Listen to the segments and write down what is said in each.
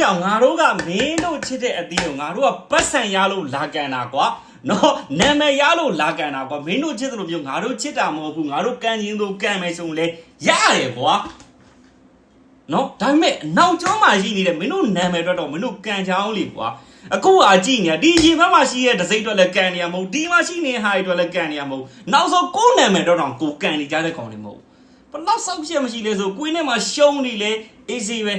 ပြောင်ငါတို့ကမင်းတို့ချစ်တဲ့အသင်းကိုငါတို့ကပတ်စံရလို့လာကန်တာကွာနော်နာမည်ရလို့လာကန်တာကွာမင်းတို့ချစ်တယ်လို့ပြောငါတို့ချစ်တာမဟုတ်ဘူးငါတို့ကန်ချင်းတို့ကန်မယ်ဆိုရင်လေရတယ်ကွာနော်ဒါပေမဲ့နောက်ကျောင်းမှာရှိနေတဲ့မင်းတို့နာမည်အတွက်တော့မင်းတို့ကန်ချောင်းလေကွာအခုကကြည့်နေဒီရင်ဘက်မှာရှိတဲ့ဒစိမ့်အတွက်လည်းကန်နေရမဟုတ်ဒီမှာရှိနေတဲ့ဟာတွေအတွက်လည်းကန်နေရမဟုတ်နောက်ဆုံးကိုယ်နာမည်တော့တော့ကိုကန်နေကြတဲ့ကောင်တွေမဟုတ်ဘလောက်ဆောက်ချက်မရှိလဲဆိုကိုင်းနဲ့မှာရှုံးနေလေအေးစီပဲ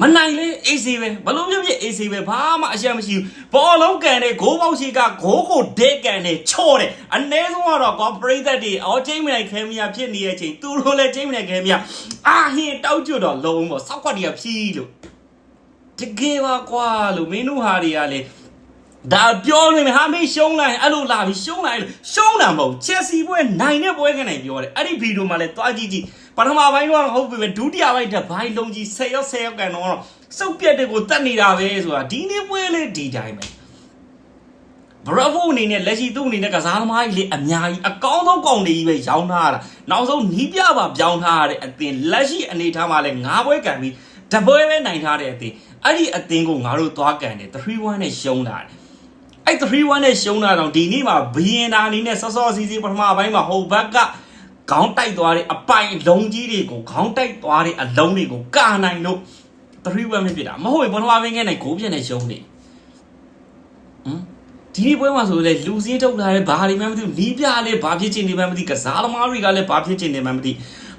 မနိုင်လေအေးစီပဲဘလို့ဖြစ်ဖြစ်အေးစီပဲဘာမှအရှက်မရှိဘူးဘောလုံးကန်တဲ့ဂိုးပေါက်ရှိကဂိုးကိုဒဲကန်တဲ့ချော့တယ်အ ਨੇ ဆုံးကတော့ကောပရိသတ်တွေအော်ချင်းမနိုင်ခဲမီယာဖြစ်နေတဲ့အချိန်သူတို့လည်းချင်းမနိုင်ခဲမီယာအာဟင်းတောက်ကျွတ်တော့လုံးပေါ့စောက်ခွက်တွေကဖြီးလို့တကယ်ပါကွာလို့မင်းတို့ဟာတွေကလေဒါပြောနေမယ်ဟာမေးရှုံးလိုက်အဲ့လိုလာပြီးရှုံးလိုက်လို့ရှုံးတာမဟုတ်ချက်စီပွဲနိုင်တဲ့ပွဲကနေပြောတယ်အဲ့ဒီဗီဒီယိုမှာလည်းတွားကြည့်ကြည့် ပထမပိုင်းတော့ဟုတ်ပြီပဲဒုတိယပိုင်းတစ်ပိုင်းလုံးကြီး10ရောက်10ရောက်ကန်တော့စုပ်ပြက်တွေကိုတတ်နေတာပဲဆိုတာဒီနေ့ပွဲလေးဒီတိုင်းပဲ Bravo အနေနဲ့လက်ရှိသူ့အနေနဲ့ကစားသမားကြီးလေအများကြီးအကောင်းဆုံးကောင်တွေကြီးပဲရောင်းထားတာနောက်ဆုံးနီးပြပါပြောင်းထားရတဲ့အသင်လက်ရှိအနေထားမှာလဲ၅ပွဲကန်ပြီးတပွဲပဲနိုင်ထားတဲ့အသင်အဲ့ဒီအသင်ကိုငါတို့သွားကန်တယ်3-1နဲ့ရှုံးလာတယ်အဲ့3-1နဲ့ရှုံးတာတော့ဒီနေ့မှာဘီယင်နာအနေနဲ့စောစောစီစီပထမပိုင်းမှာဟိုဘက်က ခေါင်းတိုက်သွားတဲ့အပိုင်လုံးကြီးတွေကိုခေါင်းတိုက်သွားတဲ့အလုံးတွေကိုကာနိုင်လို့3-1ပဲဖြစ်တာမဟုတ်ဘူးပထမပိုင်းကနေဂိုးပြတ်နေရှုံးနေဟမ်ဒီနေ့ပွဲမှာဆိုလေလူစင်းထုတ်လာတဲ့ဘာတွေမှမသိဘူးနီးပြလည်းဘာဖြစ်ချင်နေမှမသိကစားသမားတွေကလည်းဘာဖြစ်ချင်နေမှမသိ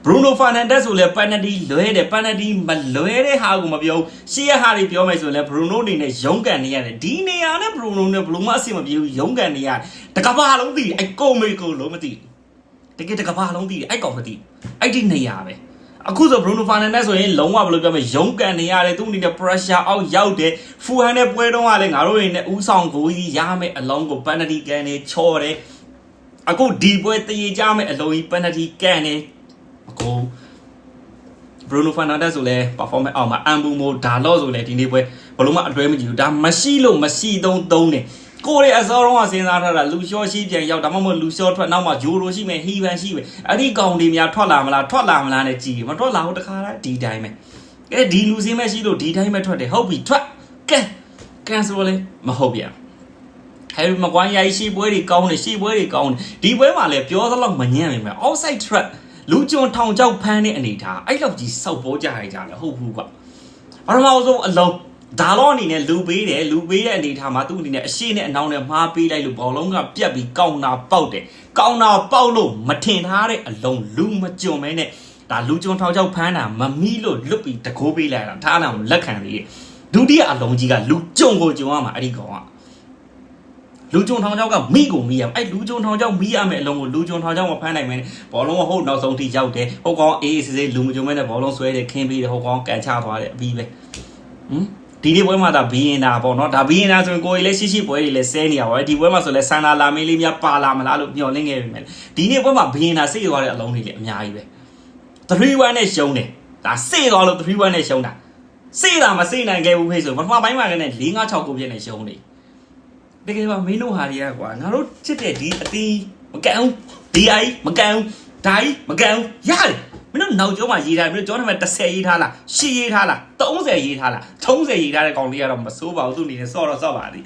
ဘရူနိုဖာနန်ဒက်ဆိုလဲပန်နတီလွဲတယ်ပန်နတီမလွဲတဲ့ဟာကိုမပြောဘူးရှေ့ရဟာတွေပြောမယ်ဆိုရင်လဲဘရူနိုအနေနဲ့ရုန်းကန်နေရတယ်ဒီနေရာနဲ့ဘရူနိုနဲ့ဘလူးမအဆင်မပြေဘူးရုန်းကန်နေရတယ်တကဘာလုံးသိတယ်အဲ့ကိုမေကိုလုံးမသိဘူး တကယ်တကဘာလုံးသိတယ်အဲ့ကောင်မသိဘူးအဲ့ဒီနေရာပဲအခုဆိုဘရူနိုဖာနန်ဒက်ဆိုရင်လုံးဝဘယ်လိုပြောမလဲရုန်းကန်နေရတယ်သူ့အနေနဲ့ pressure အောက်ရောက်တယ်ဖူဟန်နဲ့ပွဲတော့ကလည်းငါတို့တွေနဲ့ဥဆောင်ကိုကြီးရမယ်အလုံးကိုပန်နတီကန်နေချော်တယ်အခုဒီပွဲတည်ကြမဲ့အလုံးကြီး penalty ကန်နေအခုဘရူနိုဖာနာဒက်ဆိုလဲ performance အောက်မှာအမ်ဘူမိုဒါလော့ဆိုလဲဒီနေ့ပွဲဘလုံးမအတွဲမကြည့်ဘူးဒါမရှိလို့မရှိသုံးသုံးနေ ကိုရဲ့အစောတော့ကစဉ်းစားထားတာလူလျှော့ရှိပြန်ရောက်ဒါမှမဟုတ်လူလျှော့ထွက်နောက်မှဂျိုရိုရှိမယ်ဟီဗန်ရှိမယ်အဲ့ဒီကောင်တွေများထွက်လာမလားထွက်လာမလားနဲ့ကြည်မထွက်လာဘူးတခါတည်းဒီတိုင်းပဲကဲဒီလူစင်းမဲ့ရှိလို့ဒီတိုင်းပဲထွက်တယ်ဟုတ်ပြီထွက်ကဲကန်ဆိုလဲမဟုတ်ပြန်ဟယ်ရီမကွိုင်းယာရှိရှေ့ပွဲတွေကောင်းတယ်ရှေ့ပွဲတွေကောင်းတယ်ဒီပွဲမှာလည်းပြောသလောက်မညံ့နိုင်မယ် outside trap လူကျွန်းထောင်ချောက်ဖမ်းတဲ့အနေထားအဲ့လောက်ကြီးစောက်ပေါ်ကြရကြတယ်ဟုတ်ဘူးကွာပထမဆုံးအလုံး ဒါတော့အနေနဲ့လူပေးတယ်လူပေးတဲ့အနေထားမှာသူ့အနေနဲ့အရှိနဲ့အနောက်နဲ့မှားပေးလိုက်လို့ဘောလုံးကပြက်ပြီးကောင်းတာပေါက်တယ်ကောင်းတာပေါက်လို့မထင်ထားတဲ့အလုံးလူမကြုံမဲနဲ့ဒါလူကျွန်းထောင်ချောက်ဖမ်းတာမမီးလို့လွတ်ပြီးတကိုးပေးလိုက်တာထားတာကိုလက်ခံသေးတယ်ဒုတိယအလုံးကြီးကလူကြုံကိုကြုံရမှာအဲ့ဒီကောင်ကလူကြုံထောင်ချောက်ကမိကိုမိရမယ်အဲ့လူကြုံထောင်ချောက်မိရမယ်အလုံးကိုလူကြုံထောင်ချောက်မဖမ်းနိုင်မယ်ဘောလုံးကဟုတ်နောက်ဆုံးထိရောက်တယ်ဟိုကောင်အေးအေးဆေးဆေးလူမကြုံမဲနဲ့ဘောလုံးဆွဲတယ်ခင်းပြီးတယ်ဟိုကောင်ကန်ချသွားတယ်အပြီးပဲဟမ် ဒီနေ့ပွဲမှာဒါဘီယင်နာပေါ့နော်ဒါဘီယင်နာဆိုရင်ကိုယ်ကြီးလည်းရှိရှိပွဲတွေလည်းဆဲနေရပါပဲဒီပွဲမှာဆိုလည်းဆန်နာလာမင်းလေးများပါလာမလားလို့မျှော်လင့်ခဲ့ပြီမယ်ဒီနေ့ပွဲမှာဘီယင်နာစိတ်သွားတဲ့အလုံးတွေလည်းအများကြီးပဲ3-1နဲ့ရှုံးတယ်ဒါစိတ်သွားလို့3-1နဲ့ရှုံးတာစိတ်တာမစိတ်နိုင်ခဲ့ဘူးဖေးဆိုပထမပိုင်းမှာလည်း4-5-6ကိုပြည့်နေရှုံးနေတကယ်ပါမင်းတို့ဟာတွေကကွာငါတို့ချစ်တဲ့ဒီအတီးမကန်ဘူးဒီအိုင်မကန်ဘူးဒိုင်မကန်ဘူးရတယ် မင်းတို့နောက်ကျောင်းမှာရေးထားမင်းတို့ကျောင်းထဲမှာ30ရေးထားလား10ရေးထားလား30ရေးထားလား30ရေးထားတဲ့ကောင်လေးကတော့မစိုးပါဘူးသူ့အနေနဲ့စော့တော့စော့ပါသည်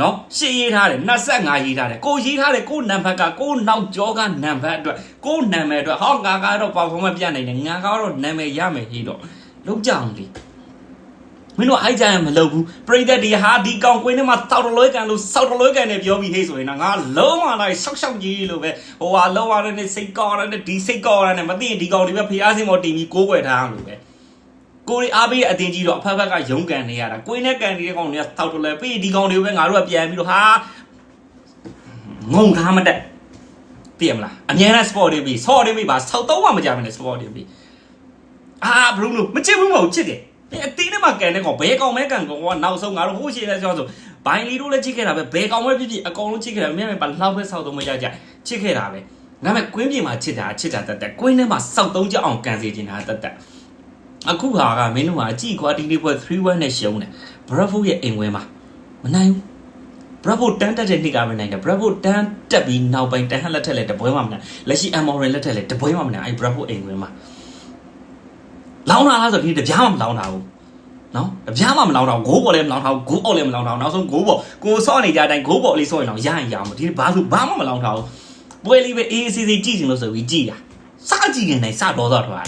နော်ရှင်းရေးထားတယ်25ရေးထားတယ်ကိုရေးထားတယ်ကိုနံပါတ်ကကိုနောက်ကျောကနံပါတ်အတွက်ကိုနာမည်အတွက်ဟောငါကတော့ပေါ့ဖုံးမပြနိုင်တယ်ငါကတော့နာမည်ရမယ်ဟေးတော့လုံးကြအောင်လေ မင်းတို့အိုက်ကြရင်မလုပ်ဘူးပရိသတ်ဒီဟာဒီကောင်ကွင်းထဲမှာတောက်တလွဲကန်လို့စောက်တလွဲကန်နဲ့ပြောပြီးဟေးဆိုရင်တော့ငါလုံးဝလိုက်ဆောက်ဆောက်ကြီးလို့ပဲဟိုဟာလောရတဲ့စိတ်ကောရတဲ့ဒီစိတ်ကောရတဲ့မသိရင်ဒီကောင်ဒီပဲဖျားစင်မော်တင်ပြီးကိုးကွယ်ထားအောင်လို့ပဲကိုရီအားပေးတဲ့အတင်းကြီးတော့အဖက်ဖက်ကရုန်းကန်နေရတာကိုင်းနဲ့ကန်နေတဲ့ကောင်တွေကတောက်တလဲပြီးဒီကောင်တွေကိုပဲငါတို့ကပြန်ပြီးတော့ဟာငုံထားမတက်သိရမလားအများနဲ့ sport တွေပြီး sport တွေပြီးပါဆောက်တော့မှမကြမနဲ့ sport တွေပြီးအာဘရူနိုမချစ်ဘူးမဟုတ်ချစ်တယ် အတင်းနဲ့မှကန်တဲ့ကောင်ဘဲကောင်မဲကန်ကောင်ကနောက်ဆုံးငါတို့ဟိုးရှိတဲ့ကြောဆိုဘိုင်လီတို့လည်းချစ်ခဲ့တာပဲဘဲကောင်ပဲဖြစ်ဖြစ်အကောင်လုံးချစ်ခဲ့တာမြန်မြန်ပါလောက်ပဲဆောက်တော့မရကြချစ်ခဲ့တာပဲဒါပေမဲ့ကွင်းပြင်မှာချစ်တာချစ်တာတက်တက်ကွင်းထဲမှာစောက်သုံးကြအောင်ကန်စီနေတာတက်တက်အခုဟာကမင်းတို့ကအကြည့်ကွာဒီလေးပွဲ3-1နဲ့ရှုံးတယ် Bravo ရဲ့အိမ်ဝဲမှာမနိုင်ဘူး Bravo တန်းတက်တဲ့နေ့ကပဲနိုင်တယ် Bravo တန်းတက်ပြီးနောက်ပိုင်းတန်းဟက်လက်ထက်လည်းတပွဲမှမနိုင်လက်ရှိ Amorin လက်ထက်လည်းတပွဲမှမနိုင်အဲ့ Bravo အိမ်ဝဲမှာ လောင်းလာလားဆိုဒီတပြားမှမလောင်းတာဘူးနော်တပြားမှမလောင်တော့ဂိုးပေါ်လည်းမလောင်တော့ဂိုးအောက်လည်းမလောင်တော့နောက်ဆုံးဂိုးပေါ်ကိုစော့နေကြတဲ့အတိုင်းဂိုးပေါ်လေးစော့ရင်တော့ရရင်ရအောင်ဒီဘာလို့ဘာမှမလောင်တော့ပွဲလေးပဲအေးအေးဆေးဆေးကြည့်ချင်လို့ဆိုပြီးကြည့်တာစကြည့်နေနိုင်စတော့တော့ထွက်လာ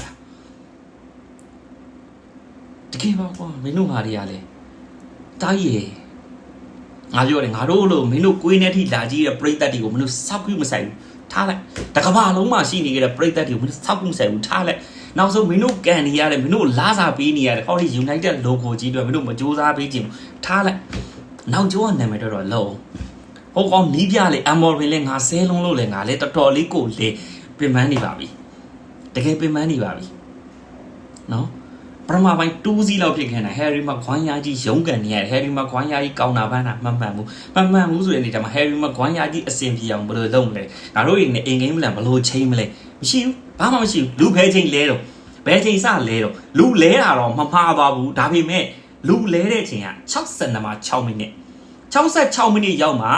တကယ်ပါကွာမင်းတို့ဟာတွေကလေတားရည်ငါပြောတယ်ငါတို့လို့မင်းတို့ကိုင်းနေထိလာကြည့်တဲ့ပြိတ္တတွေကိုမင်းတို့စောက်ပြီးမဆိုင်ဘူးထားလိုက်တကဘာလုံးမှာရှိနေကြတဲ့ပြိတ္တတွေကိုမင်းတို့စောက်ပြီးမဆိုင်ဘူးထားလိုက် နောက်ဆုံးမင်းတို့ကန်နေရတယ်မင်းတို့လာစားပေးနေရတယ်ဟောဒီ United logo ကြီးတွေမင်းတို့မကြိုးစားပေးခြင်းထားလိုက်နောက်ကျောကနာမည်တော့တော့လုံးဟိုကောင်နီးပြလေအမော်ရင်လေငါဆဲလုံးလို့လေငါလေတော်တော်လေးကိုလေပင်ပန်းနေပါပြီတကယ်ပင်ပန်းနေပါပြီနော်ပထမပိုင်း2စီးလောက်ဖြစ်ခဲ့တာဟယ်ရီမခွန်ယာကြီးရုံးကန်နေရတယ်ဟယ်ရီမခွန်ယာကြီးကောင်းတာပန်းတာမှန်မှန်ဘူးမှန်မှန်ဘူးဆိုတဲ့အနေနဲ့မှာဟယ်ရီမခွန်ယာကြီးအစင်ပြေအောင်ဘယ်လိုလုပ်မလဲငါတို့ရင်အင်ဂိမ်းမလန်ဘယ်လိုချိန်မလဲ မရှိဘူးဘာမှမရှိဘူးလူဖဲချိန်လဲတော့ဘယ်ချိန်စလဲတော့လူလဲတာတော့မမှားပါဘူးဒါပေမဲ့လူလဲတဲ့ချိန်က62မှာ6မိနစ်66မိနစ်ရောက်မှ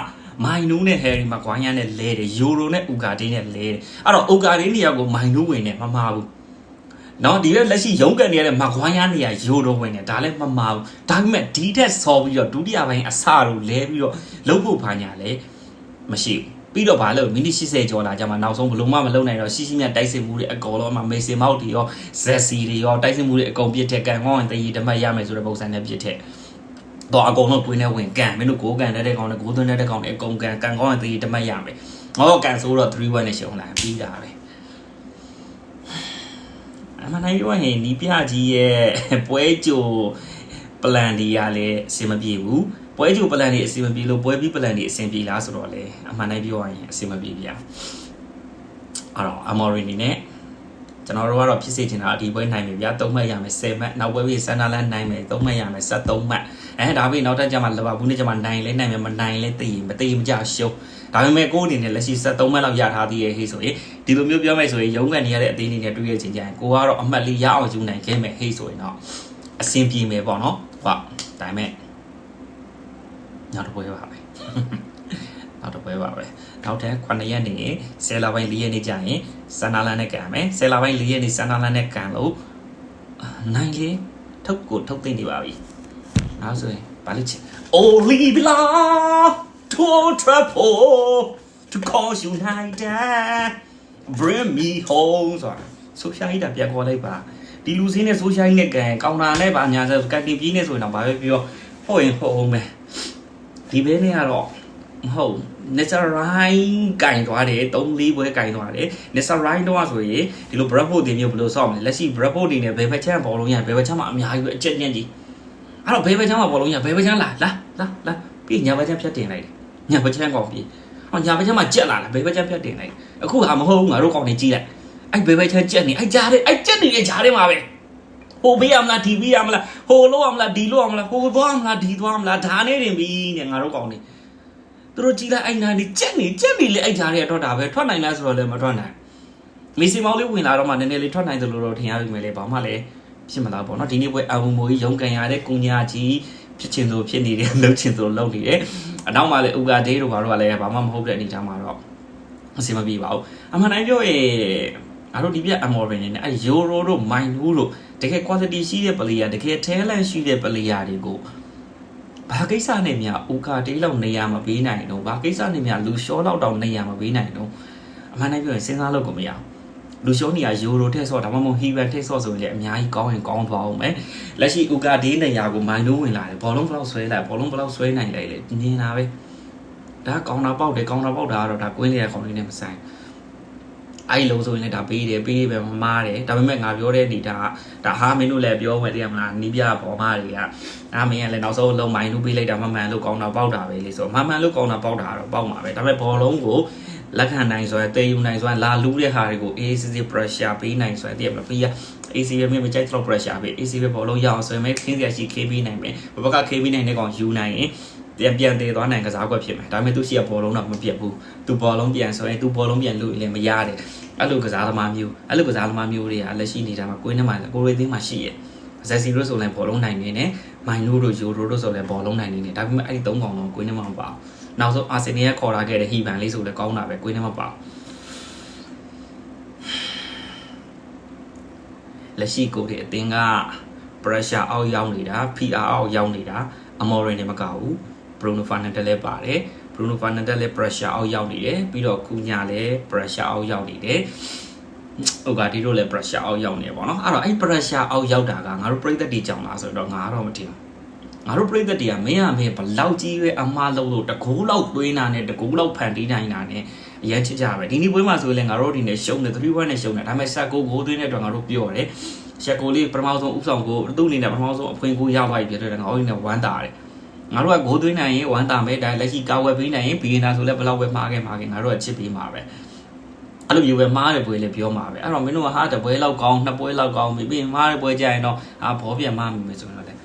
မိုင်နူးနဲ့ဟယ်ရီမကွိုင်းယာနဲ့လဲတယ်ယူရိုနဲ့ဥကာဒေးနဲ့လဲတယ်အဲ့တော့ဥကာဒေးနေရာကိုမိုင်နူးဝင်နေမမှားဘူးနော်ဒီရက်လက်ရှိရုံးကန်နေရတဲ့မကွိုင်းယာနေရာယူရိုဝင်နေဒါလည်းမမှားဘူးဒါပေမဲ့ဒီတက်ဆော်ပြီးတော့ဒုတိယပိုင်းအစတို့လဲပြီးတော့လှုပ်ဖို့ဖာညာလဲမရှိဘူး ပြီးတော့ဗာလို့မိနစ်80ကျော်လာကြမှာနောက်ဆုံးဘလုံးမမလုံနိုင်တော့ရှိရှိမြတ်တိုက်စစ်မှုတွေအကုန်လုံးမှမေစင်မောက်တွေရောဇက်စီတွေရောတိုက်စစ်မှုတွေအကုန်ပြစ်ထက်ကန်ကောင်းရင်တည်တမတ်ရမယ်ဆိုတဲ့ပုံစံနဲ့ပြစ်ထက်တော့အကုန်လုံးကွင်းနဲ့ဝင်ကန်မင်းတို့ကိုကန်တဲ့ကောင်နဲ့ကိုသွင်းတဲ့ကောင်နဲ့အကုန်ကန်ကန်ကောင်းရင်တည်တမတ်ရမယ်ငါတော့ကန်ဆိုတော့3-1နဲ့ရှုံးလာပြီးတာပဲအမှန်တိုင်းပြောရင်ဒီပြကြီးရဲ့ပွဲကြိုပလန်ဒီရလည်းအဆင်မပြေဘူး ပွဲကြိုပလန်တွေအဆင်မပြေလို့ပွဲပြီးပလန်တွေအဆင်ပြေလားဆိုတော့လေအမှန်တိုင်းပြောရရင်အဆင်မပြေဗျာအဲ့တော့အမော်ရီနေနဲ့ကျွန်တော်တို့ကတော့ဖြစ်စေချင်တာဒီပွဲနိုင်ပြီဗျာ3မှတ်ရမယ်10မှတ်နောက်ပွဲပြီးဆန်နာလန်နိုင်မယ်3မှတ်ရမယ်73မှတ်အဲဒါပြီးနောက်ထပ်ကျမှလဘာဘူးနဲ့ကျမှနိုင်လဲနိုင်မယ်မနိုင်လဲသိရင်မသိရင်မကြရှုံးဒါပေမဲ့ကိုယ်အနေနဲ့လက်ရှိ73မှတ်လောက်ရထားသေးရဲ့ဟေးဆိုရင်ဒီလိုမျိုးပြောမယ်ဆိုရင်ရုံးကန်နေရတဲ့အသေးလေးနဲ့တွေ့ရချင်းကြရင်ကိုကတော့အမှတ်လေးရအောင်ယူနိုင်ခဲ့မယ်ဟေးဆိုရင်တော့အဆင်ပြေမယ်ပေါ့နော်ဟုတ်ဒါပေမဲ့ နောက်တစ်ပွဲပါပဲနောက်တစ်ပွဲပါပဲနောက်ထပ်9ရက်နေ10လပိုင်း4ရက်နေကြရင်ဆန်နာလန်နဲ့ကန်မယ်10လပိုင်း4ရက်နေဆန်နာလန်နဲ့ကန်လို့နိုင်လေထုတ်ကိုထုတ်သိမ့်နေပါပြီနောက်ဆိုရင်ဘာလို့ချင် Olivia to trouble to cause united bring me home ဆိုတာဆိုရှာဟိတာပြန်ခေါ်လိုက်ပါဒီလူစင်းနဲ့ဆိုရှာဟိနဲ့ကန်ကောင်တာနဲ့ပါညာဆိုကတ်တင်ပြီးနေဆိုရင်တော့ဘာပဲပြောဟုတ်ရင်ဟုတ်အောင်ပဲ ဒီဘဲနဲ့ကတော့မဟုတ် Nezarine ကင်သွားတယ်3 4ပွဲကင်သွားတယ် Nezarine တော့ဆိုရင်ဒီလို Bradford တင်မျိုးဘယ်လိုဆောက်မလဲလက်ရှိ Bradford တင်နဲ့ဘယ်ဘက်ချမ်းဘောလုံးရဘယ်ဘက်ချမ်းမှာအများကြီးပဲအချက်ညက်ကြီးအဲ့တော့ဘယ်ဘက်ချမ်းမှာဘောလုံးရဘယ်ဘက်ချမ်းလာလာလာလာပြီးညာဘက်ချမ်းဖြတ်တင်လိုက်တယ်ညာဘက်ချမ်းကောင်းပြီးဟောညာဘက်ချမ်းမှာကြက်လာလားဘယ်ဘက်ချမ်းဖြတ်တင်လိုက်အခုဟာမဟုတ်ဘူးငါတို့ကောင်းနေကြည့်လိုက်အဲ့ဘယ်ဘက်ချမ်းကြက်နေအဲ့ကြားတယ်အဲ့ကြက်နေတဲ့ကြားထဲမှာပဲ ဟိုပေးရမလားဒီပေးရမလားဟိုလို့ရမလားဒီလို့ရမလားဟိုသွားမလားဒီသွားမလားဒါနေတင်ပြီးနဲ့ငါတို့ကောင်းနေသူတို့ကြည်လိုက်အိုင်နာနေကြက်နေကြက်နေလေအိုက်ထားတဲ့တော့တာပဲထွက်နိုင်လားဆိုတော့လည်းမထွက်နိုင်မီစီမောင်လေးဝင်လာတော့မှနည်းနည်းလေးထွက်နိုင်တယ်လို့တော့ထင်ရပြီမယ်လေဘာမှလည်းဖြစ်မလားပေါ့နော်ဒီနေ့ပွဲအဘုံမိုးကြီးရုံကန်ရတဲ့ကုညာကြီးဖြစ်ချင်သူဖြစ်နေတယ်လှုပ်ချင်သူလှုပ်နေတယ်အနောက်မှာလည်းဥကာဒေးတို့ဘာတို့ကလည်းဘာမှမဟုတ်တဲ့အနေအထားမှာတော့အဆင်မပြေပါဘူးအမှန်တိုင်းပြောရင်အားတို့ဒီပြအမော်ရင်နဲ့အဲယူရိုတို့မိုင်နူးတို့ တကယ် quality ရှိတဲ့ player တကယ် talent ရှိတဲ့ player တွေကိုဘာကိစ္စနဲ့များဥကာတေးလောက်နေရမပေးနိုင်တော့ဘာကိစ္စနဲ့များလူရှောလောက်တောင်နေရမပေးနိုင်တော့အမှန်တမ်းပြောရင်စဉ်းစားလို့ကိုမရဘူးလူရှောနေရယူရိုထက်ဆော့ဒါမှမဟုတ်ဟီဗန်ထက်ဆော့ဆိုရင်လည်းအများကြီးကောင်းရင်ကောင်းသွားအောင်မယ်လက်ရှိဥကာတေးနေရကိုမိုင်းလုံးဝင်လာတယ်ဘောလုံးဘလောက်ဆွဲလိုက်ဘောလုံးဘလောက်ဆွဲနိုင်လိုက်လေနင်းတာပဲဒါကောင်းတာပေါက်တယ်ကောင်းတာပေါက်တာကတော့ဒါကွင်းလေးရခေါင်းလေးနဲ့မဆိုင် အဲ့လိုဆိုရင်လည်းဒါပေးတယ်ပေးပဲမမားတယ်ဒါပေမဲ့ငါပြောတဲ့ဒီဒါဒါဟာမင်းတို့လည်းပြောမယ်တရားမလားနီးပြပေါ်မားတွေကအာမင်းကလည်းနောက်ဆုံးလုံးမိုင်းလို့ပေးလိုက်တာမမှန်လို့ကောင်းတာပေါက်တာပဲလေဆိုမမှန်လို့ကောင်းတာပေါက်တာတော့ပေါက်မှာပဲဒါပေမဲ့ဘောလုံးကိုလက်ခံနိုင်ဆိုရင်တေးယူနိုင်ဆိုရင်လာလူးတဲ့ဟာတွေကို ACC pressure ပေးနိုင်ဆိုရင်တည်မပေးရ AC ပဲမကြိုက်တော့ pressure ပေး AC ပဲဘောလုံးရအောင်ဆိုရင်မဲခင်းစရာရှိ KB နိုင်မယ်ဘဘက KB နိုင်တဲ့ကောင်ယူနိုင်ရင် ပြန်ပြန်တည်သွားနိုင်ကစားကွက်ဖြစ်မယ်ဒါပေမဲ့သူရှိရဘောလုံးတော့မပြတ်ဘူးသူဘောလုံးပြန်ဆိုရင်သူဘောလုံးပြန်လို့လည်းမရတယ်အဲ့လိုကစားသမားမျိုးအဲ့လိုကစားသမားမျိုးတွေကလက်ရှိနေတာမှာကိုင်းထဲမှာကိုရီးသိန်းမှာရှိရဲ့ဇက်စီရိုဆိုလည်းဘောလုံးနိုင်နေတယ်မိုင်နိုတို့ယူရိုတို့ဆိုလည်းဘောလုံးနိုင်နေတယ်ဒါပေမဲ့အဲ့ဒီ၃ကောင်လုံးကိုင်းထဲမှာမပါဘူးနောက်ဆုံးအာဆင်နယ်ကခေါ်လာခဲ့တဲ့ဟီဗန်လေးဆိုလည်းကောင်းတာပဲကိုင်းထဲမှာပါလက်ရှိကိုတွေအတင်းက pressure အောက်ရောက်နေတာ PR အောက်ရောက်နေတာ အမော်ရင်တွေမကဘူး Bruno Fernandes လည်းပါတယ် Bruno Fernandes လည်း pressure အောက်ရောက်နေတယ်ပြီးတော့ကူညာလည်း pressure အောက်ရောက်နေတယ်ဟုတ်ကဒီတို့လည်း pressure အောက်ရောက်နေပေါ့နော်အဲ့တော့အဲ့ pressure အောက်ရောက်တာကငါတို့ပြိသက်တီကြောင့်လားဆိုတော့ငါကတော့မထင်ဘူးငါတို့ပြိသက်တီကမင်းရမင်းဘလောက်ကြီးပဲအမားလုံးလို့တကူလောက်သွင်းတာနဲ့တကူလောက်ဖန်တီးနိုင်တာနဲ့အရင်ချစ်ကြပဲဒီနေ့ပွဲမှာဆိုရင်လည်းငါတို့ဒီနေ့ရှုံးတယ်3-1နဲ့ရှုံးတယ်ဒါပေမဲ့ဆက်ကိုဂိုးသွင်းတဲ့အတွက်ငါတို့ပြောတယ်ရှက်ကိုလေးပထမဆုံးဥဆောင်ကိုသူ့အနေနဲ့ပထမဆုံးအဖွင့်ကိုရသွားပြီဖြစ်တဲ့ငါတို့အနေနဲ့ဝမ်းတာတယ် ငါတို့ကဂိုးသွင်းနိုင်ရင်ဝမ်းတာမဲ့ဒါလက်ရှိကာဝယ်ပေးနိုင်ရင်ဘီယနာဆိုလည်းဘယ်လောက်ပဲမှားခဲ့မှာခဲ့ငါတို့ကချစ်ပေးမှာပဲအဲ့လိုမျိုးပဲမှားတဲ့ပွဲလည်းပြောမှာပဲအဲ့တော့မင်းတို့ကဟာတပွဲလောက်ကောင်းနှစ်ပွဲလောက်ကောင်းပြီပြီးရင်မှားတဲ့ပွဲကြရင်တော့အာဘောပြန်မှားမိမယ်ဆိုတော့လည်း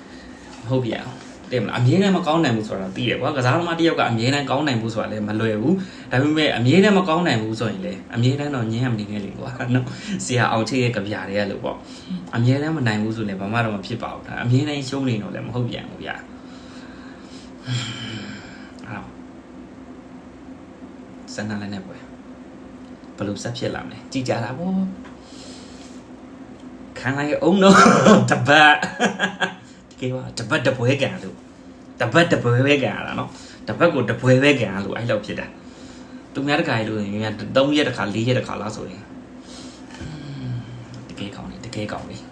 ဟုတ်ပြန်အောင်တင်မလားအမြဲတမ်းမကောင်းနိုင်ဘူးဆိုတော့သိတယ်ကွာကစားသမားတစ်ယောက်ကအမြဲတမ်းကောင်းနိုင်ဘူးဆိုတာလည်းမလွယ်ဘူးဒါပေမဲ့အမြဲတမ်းမကောင်းနိုင်ဘူးဆိုရင်လည်းအမြဲတမ်းတော့ညင်းရမနေနဲ့လေကွာနော်ဆရာအောင်ချစ်ရဲ့ကြပြတွေကလို့ပေါ့အမြဲတမ်းမနိုင်ဘူးဆိုရင်ဘာမှတော့မဖြစ်ပါဘူးဒါအမြဲတမ်းရှုံးနေတော့လည်းမဟုတ်ပြန်ဘူးဗျာ အဲ့တော့စန္ဒလည်းနဲ့ပွဲဘယ်လိုဆက်ဖြစ်လာမလဲကြည်ကြတာပေါ့ခံလိုက်အောင်တော့တပတ်တကယ်ပါတပတ်တပွဲကန်လို့တပတ်တပွဲပဲကန်ရတာနော်တပတ်ကိုတပွဲပဲကန်ရလို့အဲ့လောက်ဖြစ်တာသူများတခါလို့ရင်3ရက်တခါ4ရက်တခါလားဆိုရင်တကယ်ကောင်းတယ်တကယ်ကောင်းတယ်